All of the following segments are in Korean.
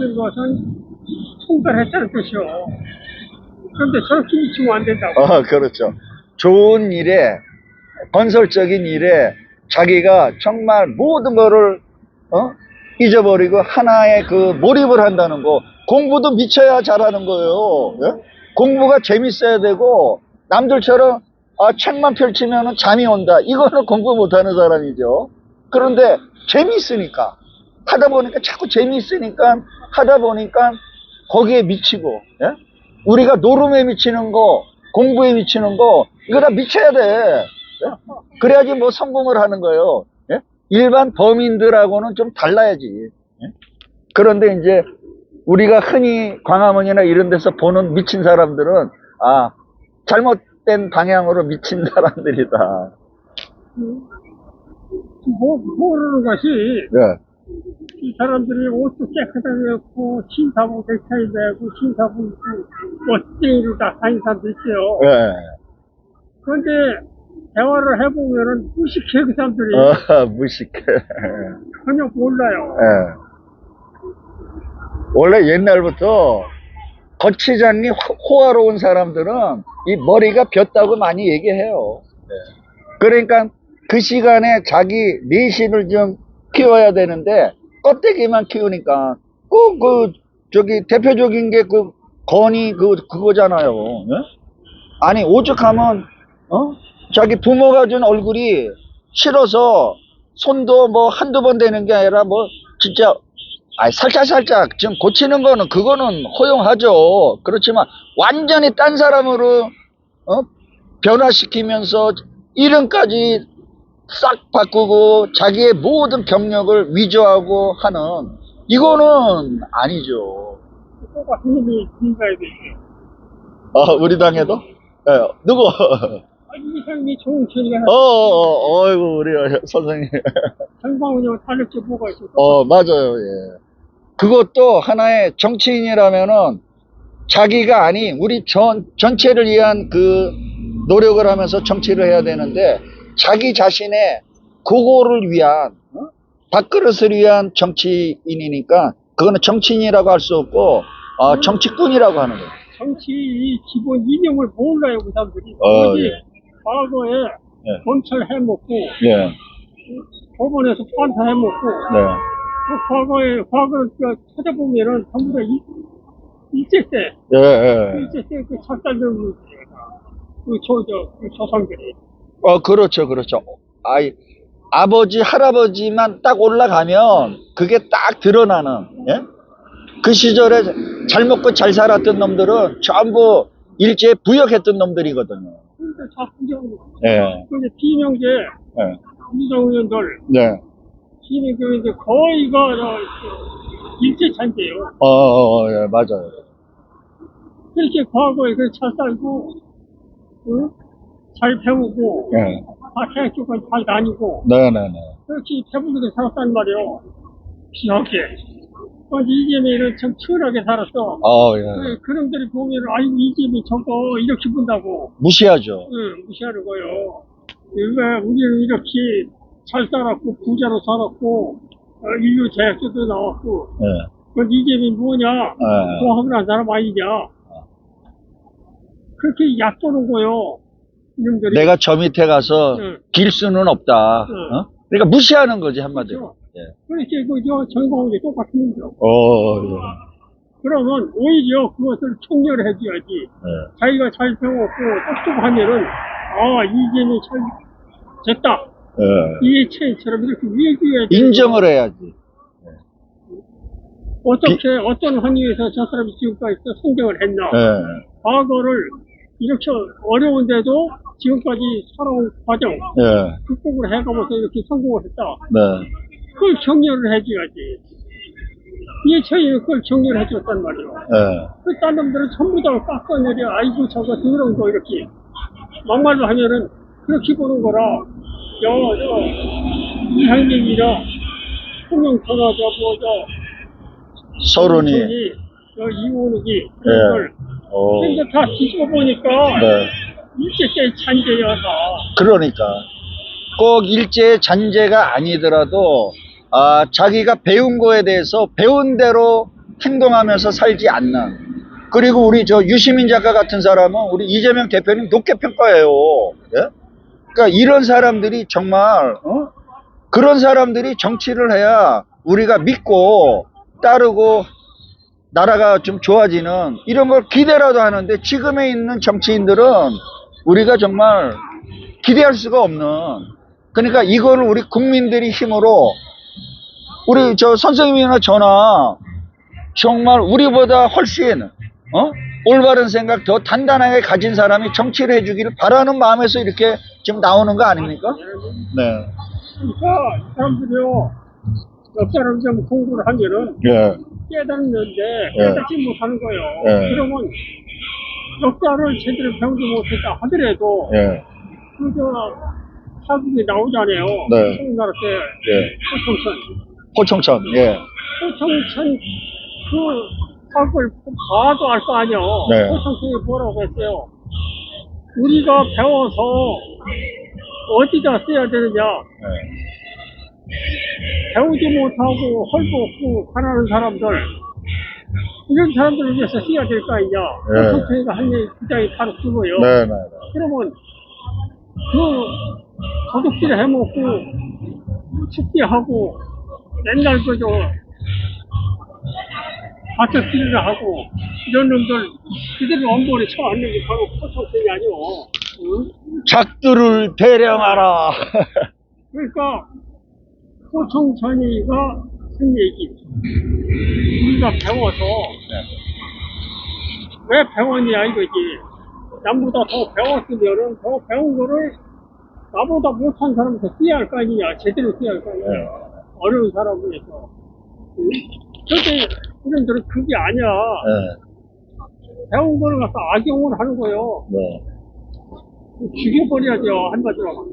하는 것은 통달했다는 뜻이요. 그런데 저렇게 미치면 안 된다고. 어, 그렇죠. 좋은 일에, 건설적인 일에 자기가 정말 모든 거를, 어? 잊어버리고 하나의 그 몰입을 한다는 거. 공부도 미쳐야 잘하는 거예요. 예? 공부가 재밌어야 되고, 남들처럼 아, 책만 펼치면 잠이 온다. 이거는 공부 못하는 사람이죠. 그런데 재미있으니까. 하다 보니까 자꾸 재미있으니까 하다 보니까 거기에 미치고, 예? 우리가 노름에 미치는 거, 공부에 미치는 거, 이거 다 미쳐야 돼. 예? 그래야지 뭐 성공을 하는 거예요. 예? 일반 범인들하고는 좀 달라야지. 예? 그런데 이제 우리가 흔히 광화문이나 이런 데서 보는 미친 사람들은, 아, 잘못된 방향으로 미친 사람들이다. 뭐, 모르는 것이 예. 이 사람들이 옷도 깨끗하게 입고 신사복 넥타이 매고 신사복 입고 멋쟁이를 다 다니는 사람도 있어요. 예. 그런데 대화를 해보면은 무식해 그 사람들이 어, 무식해. 전혀 몰라요. 예. 원래 옛날부터 거치지 않니 호- 호화로운 사람들은 이 머리가 볍다고 많이 얘기해요. 그러니까 그 시간에 자기 내신을 좀 키워야 되는데 껍데기만 키우니까 꼭 그 저기 대표적인 게 그 건이 그 그거잖아요. 예? 아니 오죽하면 어? 자기 부모가 준 얼굴이 싫어서 손도 뭐 한두 번 되는 게 아니라 뭐 진짜 아니 살짝 살짝 좀 고치는 거는 그거는 허용하죠. 그렇지만 완전히 딴 사람으로 어? 변화시키면서 이름까지 싹 바꾸고 자기의 모든 경력을 위조하고 하는 이거는 아니죠. 인가야 돼. 어, 우리 당에도? 예, 누구? 아, 이 사람이 좋은 소리가 어, 어, 어이구, 우리 선생님. 뭐가 있어. 어, 맞아요, 예. 그것도 하나의 정치인이라면은 자기가 아닌 우리 전, 전체를 위한 그 노력을 하면서 정치를 해야 되는데 자기 자신의 그거를 위한, 어? 밥그릇을 위한 정치인이니까 그거는 정치인이라고 할 수 없고, 어, 정치꾼이라고 하는 거예요. 정치 이 기본 이념을 몰라요 그 사람들이. 어, 예. 과거에 예. 검찰 해먹고 예, 법원에서 판사 해먹고 네. 그 과거에 과거를 저 찾아보면은 전부 다 이- 일제 때 예, 예. 일제 때그 작살들 그저저 그 조상들이 어, 그렇죠, 그렇죠. 아이, 아버지, 할아버지만 딱 올라가면 그게 딱 드러나는, 예? 그 시절에 잘 먹고 잘 살았던 놈들은 전부 일제에 부역했던 놈들이거든요. 근데 자꾸 이제 예, 그 이제 비명제 예, 이정의원들 네. 비명제 이제 거의가 저 일제 잔재예요. 어, 어, 어, 예, 맞아요. 그렇게 과거에 그잘 살고 응? 잘 배우고 예, 다 대학교까지 잘 다니고 네네네. 그렇게 배부르게 살았단 말이에요. 그런데 이재명은 참 치열하게 살았어. 어, 예. 그, 그놈들이 보면, 아이고, 이재명 저거 이렇게 본다고. 무시하죠. 응, 무시하는 거예요. 그러니까 우리는 이렇게 잘 살았고, 부자로 살았고, 어, 인류 대학교도 나왔고, 예, 그건 이재명이 뭐냐? 예. 공학을 한 사람 아니냐? 그렇게 얕도는 거요. 이놈들이. 내가 저 밑에 가서 응. 길 수는 없다. 응. 어? 그러니까 무시하는 거지, 한마디로. 그렇죠. 예. 그렇게 그저 정광훈이 똑같은 거죠. 어, 예. 그러면 오히려 그것을 총렬을 해줘야지. 예. 자기가 잘 배웠고 똑똑하면은 아 이재명이 잘 됐다. 예. 이해체처럼 이렇게 얘기해야 돼. 인정을 해야지. 어떻게 어떤 환경에서 저 사람이 지금까지 또 성장을 했나. 예. 과거를 이렇게 어려운데도 지금까지 살아온 과정 예. 극복을 해가면서 이렇게 성공을 했다. 네. 그걸 격려를 해줘야지. 이해체는 그걸 격려를 해줬단 말이에요. 예. 그 딴 놈들은 전부 다 깎아내려 아이고 저거 더러운 거 이렇게 막말로 하면은 그렇게 보는 거라 저저 이상민이라 홍영표나 저뭐저 서른이. 저 이원욱이 예. 이걸 어. 근데 다 뒤집어 보니까 네. 일제 때 잔재여서 그러니까. 꼭 일제의 잔재가 아니더라도, 아, 자기가 배운 거에 대해서 배운 대로 행동하면서 살지 않는. 그리고 우리 저 유시민 작가 같은 사람은 우리 이재명 대표님 높게 평가해요. 예? 그러니까 이런 사람들이 정말 어? 그런 사람들이 정치를 해야 우리가 믿고 따르고 나라가 좀 좋아지는 이런 걸 기대라도 하는데 지금에 있는 정치인들은 우리가 정말 기대할 수가 없는 그러니까 이거를 우리 국민들이 힘으로 우리 저 선생님이나 저나 정말 우리보다 훨씬 어? 올바른 생각 더 단단하게 가진 사람이 정치를 해주기를 바라는 마음에서 이렇게 지금 나오는 거 아닙니까? 네. 그러니까 이 사람들이요 옆 사람 좀 공부를 하면은 예. 깨닫는데 예. 깨닫지 못하는 거예요. 예. 그러면 역사를 제대로 배우지 못했다 하더라도 예. 그저 사국이 나오잖아요. 네. 청나라 때 예. 포청천. 호청천. 예. 포청천 그 사국을 봐도 알 거 아니에요. 네. 포청천이 뭐라고 했어요. 우리가 배워서 어디다 써야 되느냐. 예. 배우지 못하고 헐벗고 가난한 사람들 이런 사람들을 위해서 써야 될 거 아니냐. 네. 포청천이가 한 얘기 주장이 바로 그거예요. 네, 네. 그러면 그 도둑질 해먹고 축제하고 맨날 그저 가택질을 하고 이런 놈들 그대로 엄벌에 처앉는 게 바로 포청천이 아니오. 응? 작두를 대령하라. 그러니까 포청천이가 한 얘기. 우리가 배워서 왜 배웠냐 이거지. 남보다 더 배웠으면은 더 배운 거를 나보다 못한 사람한테 써야 할 거 아니냐. 제대로 써야 할 거 아니냐. 네. 어려운 사람을 위해서. 응? 근데 이런들은 그게 아니야. 네. 배운 거를 갖다 악용을 하는 거예요. 네. 죽여버려야죠. 한마디로.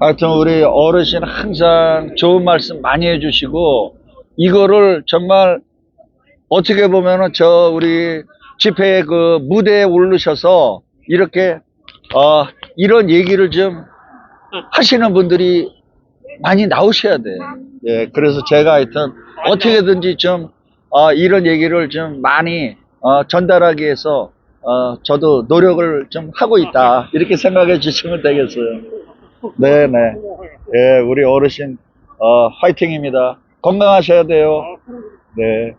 하여튼 우리 어르신 항상 좋은 말씀 많이 해주시고 이거를 정말 어떻게 보면은 저 우리 집회 그 무대에 오르셔서 이렇게 어 이런 얘기를 좀 하시는 분들이 많이 나오셔야 돼. 예, 그래서 제가 하여튼 어떻게든지 좀 어, 이런 얘기를 좀 많이 어, 전달하기 위해서 어, 저도 노력을 좀 하고 있다 이렇게 생각해 주시면 되겠어요. 네네. 예, 우리 어르신, 어, 화이팅입니다. 건강하셔야 돼요. 아, 네.